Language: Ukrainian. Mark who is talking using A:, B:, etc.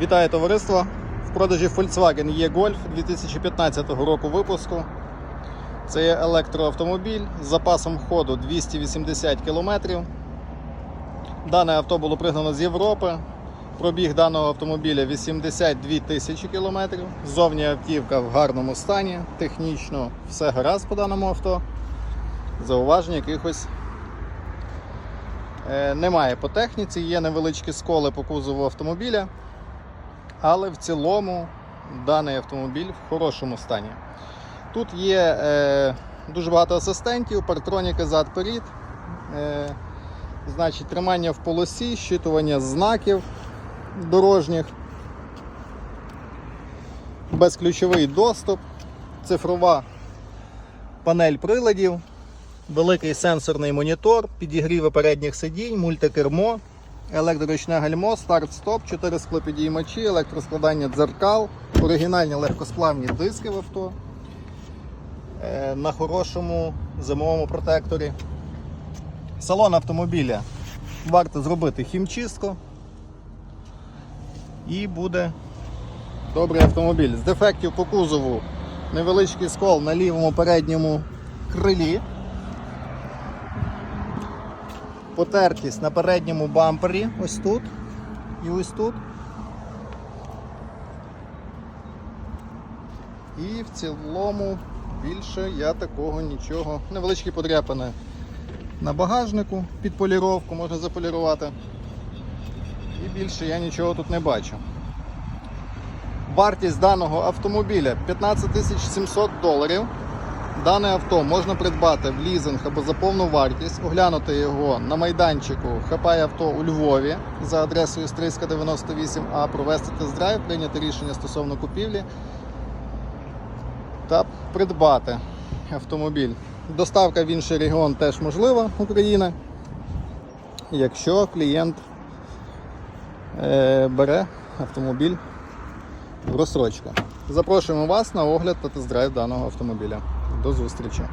A: Вітаю товариство! В продажі Volkswagen E-Golf 2015 року випуску. Це є електроавтомобіль з запасом ходу 280 км. Дане авто було пригнано з Європи. Пробіг даного автомобіля 82 тисячі кілометрів. Зовні автівка в гарному стані, технічно все гаразд по даному авто. Зауважень якихось е, немає по техніці, є невеличкі сколи по кузову автомобіля. Але в цілому даний автомобіль в хорошому стані. Тут є е, дуже багато асистентів, партроніки зад-перед, е, значить, тримання в полосі, щитування знаків дорожніх, безключовий доступ, цифрова панель приладів, великий сенсорний монітор, підігріви передніх сидінь, мультикермо, електроручне гальмо, старт-стоп, 4 склопідіймачі, електроскладання дзеркал, оригінальні легкосплавні диски в авто е, на хорошому зимовому протекторі. Салон автомобіля варто зробити хімчистку і буде добрий автомобіль. З дефектів по кузову невеличкий скол на лівому передньому крилі. Потертість на передньому бампері, ось тут і ось тут. І в цілому більше я такого нічого. Невеличкі подряпини на багажнику під поліровку можна заполірувати. І більше я нічого тут не бачу. Вартість даного автомобіля 15 700 доларів. Дане авто можна придбати в лізинг або за повну вартість, оглянути його на майданчику Хапай авто у Львові за адресою Стрийська 98А, провести тест-драйв, прийняти рішення стосовно купівлі та придбати автомобіль. Доставка в інший регіон теж можлива України, якщо клієнт е, бере автомобіль в розсрочку. Запрошуємо вас на огляд та тест-драйв даного автомобіля. До зустрічі!